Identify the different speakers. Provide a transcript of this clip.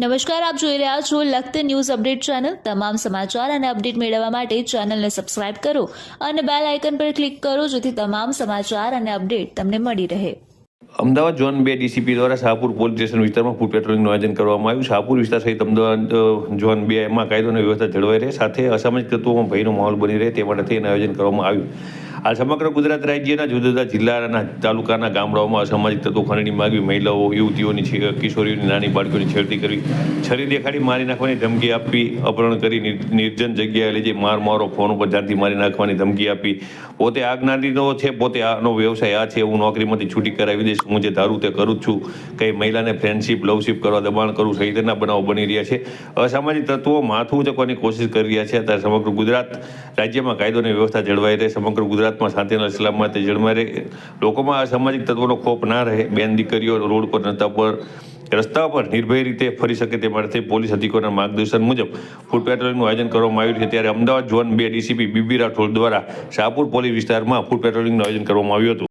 Speaker 1: નમસ્કાર, આપ જોઈ રહ્યા છો લખત ન્યૂઝ અપડેટ ચેનલ. તમામ સમાચાર અને અપડેટ મેળવવા માટે ચેનલને સબસ્ક્રાઇબ કરો અને બેલ આઇકન પર ક્લિક કરો જેથી તમામ સમાચાર અને અપડેટ તમને મળી રહે.
Speaker 2: અમદાવાદ ઝોન બે ડીસીપી દ્વારા શાહપુર પોલીસ સ્ટેશન વિસ્તારમાં ફૂડ પેટ્રોલિંગનું આયોજન કરવામાં આવ્યું. શાહપુર વિસ્તાર સહિત અમદાવાદ ઝોન બે એમાં કાયદો અને વ્યવસ્થા જળવાઈ રહે. સાથે અસામાજિક તત્વોમાં ભયનો માહોલ બની રહે તે માટે થઈને આયોજન કરવામાં આવ્યું. આ સમગ્ર ગુજરાત રાજ્યના જુદા જુદા જિલ્લાના તાલુકાના ગામડાઓમાં અસામાજિક તત્વો ખંડણી માગવી, મહિલાઓ, યુવતીઓની કિશોરીઓની નાની બાળકીઓની છેડતી કરવી, છરી દેખાડી મારી નાખવાની ધમકી આપવી, અપહરણ કરી નિર્જન જગ્યાએ લઈ માર મારો ફોન ઉપર જાનથી મારી નાખવાની ધમકી આપી પોતે આ જ્ઞાતિનો છે, પોતે આનો વ્યવસાય આ છે, હું નોકરીમાંથી છૂટી કરાવી દઈશ, હું જે ધારું તે કરું જ છું. કંઈ મહિલાને ફ્રેન્ડશીપ લવશીપ કરવા દબાણ કરું, સહિતના બનાવો બની રહ્યા છે. અસામાજિક તત્વો માથું ઉચકવાની કોશિશ કરી રહ્યા છે. ત્યારે સમગ્ર ગુજરાત રાજ્યમાં કાયદો અને વ્યવસ્થા જળવાઈ રહે, સમગ્ર ગુજરાતમાં શાંતિ અને સલામત જળમાં રહે. લોકોમાં અસામાજિક તત્વોનો ખોફ ના રહે. બેન દીકરીઓ રોડ પર, રસ્તા પર રસ્તા પર નિર્ભય રીતે ફરી શકે તે માટે પોલીસ અધિકારીના માર્ગદર્શન મુજબ ફૂડ પેટ્રોલિંગનું આયોજન કરવામાં આવ્યું છે. ત્યારે અમદાવાદ ઝોન બે ડીસીપી બીબી રાઠોડ દ્વારા શાહપુર પોલીસ વિસ્તારમાં ફૂડ પેટ્રોલિંગનું આયોજન કરવામાં આવ્યું હતું.